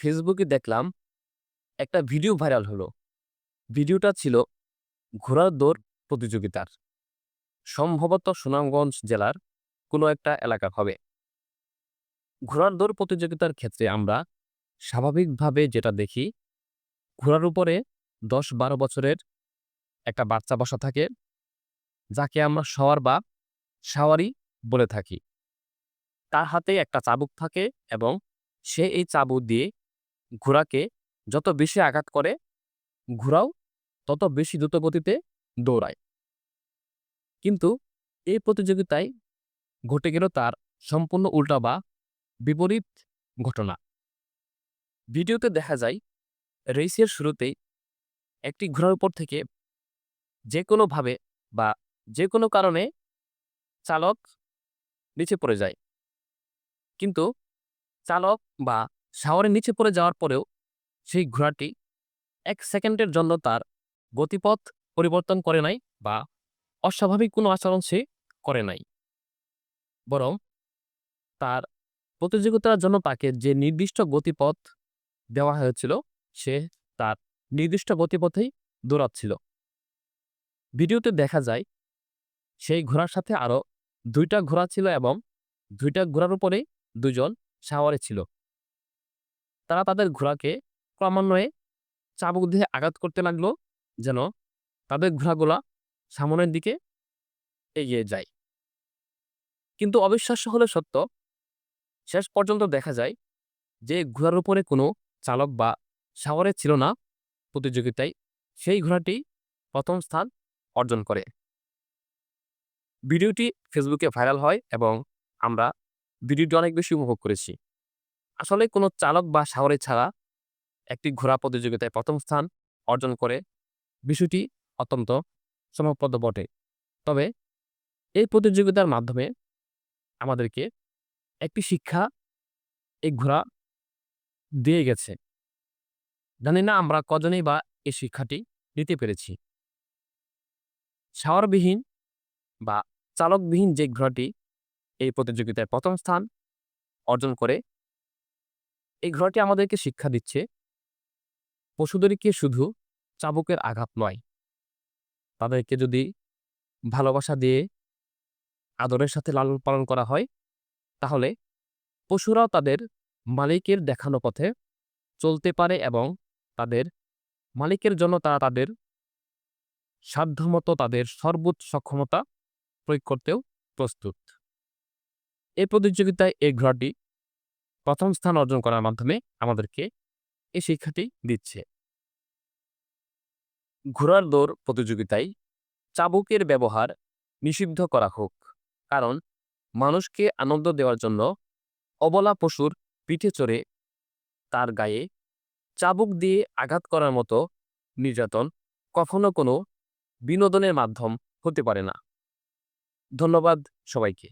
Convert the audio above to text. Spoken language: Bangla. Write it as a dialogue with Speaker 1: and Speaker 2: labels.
Speaker 1: ফেসবুকে দেখলাম একটা ভিডিও ভাইরাল হলো। ভিডিওটা ছিল ঘোড়ার দৌড় প্রতিযোগিতার। সম্ভবত সুনামগঞ্জ জেলার কোনো একটা এলাকা হবে। ঘোড়ার দৌড় প্রতিযোগিতার ক্ষেত্রে আমরা স্বাভাবিকভাবে যেটা দেখি, ঘোড়ার উপরে দশ বারো বছরের একটা বাচ্চা বসা থাকে, যাকে আমরা সওয়ার বা সাওয়ারি বলে থাকি। তার হাতে একটা চাবুক থাকে এবং সে এই চাবুক দিয়ে ঘোড়াকে যত বেশি আঘাত করে ঘোড়াও তত বেশি দ্রুতগতিতে দৌড়ায়। কিন্তু এই প্রতিযোগিতায় ঘটে গেল তার সম্পূর্ণ উল্টা বা বিপরীত ঘটনা। ভিডিওতে দেখা যায়, রেসের শুরুতেই একটি ঘোড়ার উপর থেকে যে কোনোভাবে বা যে কোনো কারণে চালক নিচে পড়ে যায়। কিন্তু চালক বা শাওয়ারের নিচে পড়ে যাওয়ার পরেও সেই ঘোড়াটি এক সেকেন্ডের জন্য তার গতিপথ পরিবর্তন করে নাই বা অস্বাভাবিক কোনো আচরণ সে করে নাই। বরং তার প্রতিযোগিতার জন্য তাকে যে নির্দিষ্ট গতিপথ দেওয়া হয়েছিল, সে তার নির্দিষ্ট গতিপথেই দৌড়াচ্ছিল। ভিডিওতে দেখা যায়, সেই ঘোড়ার সাথে আরও দুইটা ঘোড়া ছিল এবং দুইটা ঘোড়ার উপরেই দুজন সাওয়ারে ছিল। তারা তাদের ঘোড়াকে ক্রমান্বয়ে চাবুক দিয়ে আঘাত করতে লাগল, যেন তাদের ঘোড়াগুলা সামনের দিকে এগিয়ে যায়। কিন্তু অবিশ্বাস্য হলে সত্য, শেষ পর্যন্ত দেখা যায় যে ঘোড়ার উপরে কোনো চালক বা সাওয়ারে ছিল না প্রতিযোগিতায়। সেই ঘোড়াটি প্রথম স্থান অর্জন করে। ভিডিওটি ফেসবুকে ভাইরাল হয় এবং আমরা ভিডিওটি অনেক বেশি উপভোগ করেছি। আসলে কোনো চালক বা সাওয়ারে ছাড়া একটি ঘোড়া প্রতিযোগিতায় প্রথম স্থান অর্জন করে বিষয়টি অত্যন্ত চমকপ্রদ বটে। তবে এই প্রতিযোগিতার মাধ্যমে আমাদেরকে একটি শিক্ষা, এই ঘোড়া দিয়ে গেছে। জানি না আমরা কজনেই বা এই শিক্ষাটি নিতে পেরেছি। শাওয়ারবিহীন বা চালকবিহীন যে ঘোড়াটি এই প্রতিযোগিতায় প্রথম স্থান অর্জন করে এই ঘোড়াটি আমাদেরকে শিক্ষা দিচ্ছে, পশুদেরকে শুধু চাবুকের আঘাত নয়। তাদেরকে যদি ভালোবাসা দিয়ে আদরের সাথে লালন পালন করা হয়, তাহলে পশুরাও তাদের মালিকের দেখানো পথে চলতে পারে এবং তাদের মালিকের জন্য তারা তাদের সাধ্যমতো তাদের সর্বোচ্চ সক্ষমতা প্রয়োগ করতেও প্রস্তুত। এই প্রতিযোগিতায় এই ঘোড়াটি প্রথম স্থান অর্জন করার মাধ্যমে আমাদেরকে এই শিক্ষাটি দিচ্ছে। ঘোড়ার দৌড় প্রতিযোগিতায় চাবুকের ব্যবহার নিষিদ্ধ করা হোক, কারণ মানুষকে আনন্দ দেওয়ার জন্য অবলা পশুর পিঠে চড়ে তার গায়ে চাবুক দিয়ে আঘাত করার মতো নির্যাতন কখনো কোনো বিনোদনের মাধ্যম হতে পারে না। ধন্যবাদ সবাইকে।